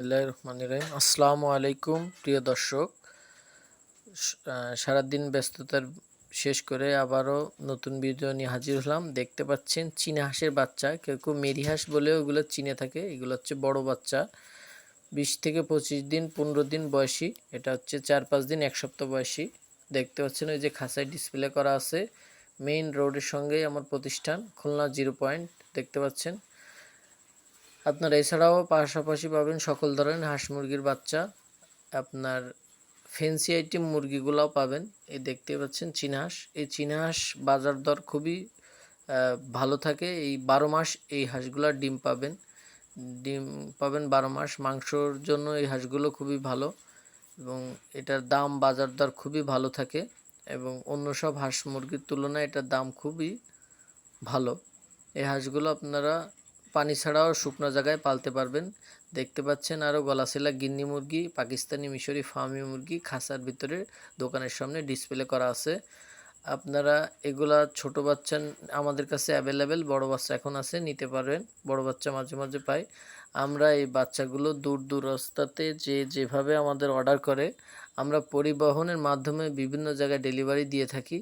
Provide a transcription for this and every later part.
বিসমিল্লাহির রহমানির রহিম। আসসালামু আলাইকুম, প্রিয় দর্শক। সারাদিন ব্যস্ততার শেষ করে আবারও নতুন ভিডিও নিয়ে হাজির হলাম। দেখতে পাচ্ছেন চীনা হাঁসের বাচ্চা। কেউ কেউ মেরি হাঁস বলেও এগুলো চিনে থাকে। এগুলো হচ্ছে বড় বাচ্চা। বিশ থেকে পঁচিশ দিন, পনেরো দিন বয়সী। এটা হচ্ছে চার পাঁচ দিন, এক সপ্তাহ বয়সী। দেখতে পাচ্ছেন ওই যে খাঁচায় ডিসপ্লে করা আছে। মেইন রোডের সঙ্গেই আমার প্রতিষ্ঠান, খুলনা জিরো পয়েন্ট দেখতে পাচ্ছেন। আপনার এছাড়াও পাশাপাশি পাবেন সকল ধরনের হাঁস মুরগির বাচ্চা। আপনার ফেন্সি আইটেম মুরগিগুলাও পাবেন। এই দেখতে পাচ্ছেন চীনা হাঁস। এই চীনা হাঁস বাজার দর খুবই ভালো থাকে। এই বারো মাস এই হাঁসগুলার ডিম পাবেন। ডিম পাবেন বারো মাস। মাংসর জন্য এই হাঁসগুলো খুবই ভালো এবং এটার দাম বাজার দর খুবই ভালো থাকে এবং অন্য সব হাঁস মুরগির তুলনায় এটার দাম খুবই ভালো। এই হাঁসগুলো আপনারা পানি ছাড়াও শুকনো জায়গায় পালতে পারবেন। দেখতে পাচ্ছেন আরও গলাশিলা গিন্নি মুরগি, পাকিস্তানি মিশরি ফার্মি মুরগি, খাঁচার ভিতরে দোকানের সামনে ডিসপ্লে করা আছে। আপনারা এগুলা ছোট বাচ্চা আমাদের কাছে অ্যাভেলেবেল বড় বাচ্চা এখন আছে, নিতে পারবেন। বড় বাচ্চা মাঝে মাঝে পাই। আমরা এই বাচ্চাগুলো দূর দূরস্থাতে যে যেভাবে আমাদের অর্ডার করে, আমরা পরিবহনের মাধ্যমে বিভিন্ন জায়গায় ডেলিভারি দিয়ে থাকি।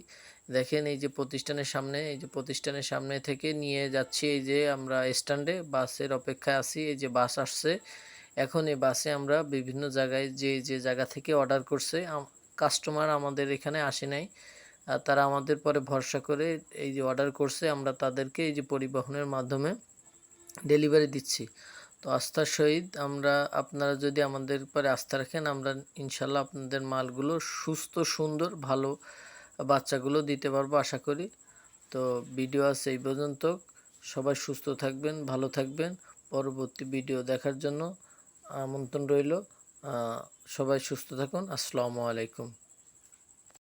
দেখেন এই যে প্রতিষ্ঠানের সামনে, এই যে প্রতিষ্ঠানের সামনে থেকে নিয়ে যাচ্ছি, এই যে আমরা স্ট্যান্ডে বাসের অপেক্ষায় আছি, এই যে বাস আসছে। এখন এই বাসে আমরা বিভিন্ন জায়গায় যে যে জায়গা থেকে অর্ডার করছে কাস্টমার আমাদের এখানে আসে নাই। তারা আমাদের পরে ভরসা করে এই যে অর্ডার করছে, আমরা তাদেরকে এই যে পরিবহনের মাধ্যমে ডেলিভারি দিচ্ছি। তো আস্থার সহিত আমরা, আপনারা যদি আমাদের পরে আস্থা রাখেন, আমরা ইনশাল্লাহ আপনাদের মালগুলো সুস্থ, সুন্দর, ভালো বাচ্চাগুলো দিতে পারব আশা করি। তো ভিডিও আছে এই পর্যন্ত। সবাই সুস্থ থাকবেন, ভালো থাকবেন। পরবর্তী ভিডিও দেখার জন্য আমন্ত্রণ রইল। সবাই সুস্থ থাকুন। আসসালামু আলাইকুম।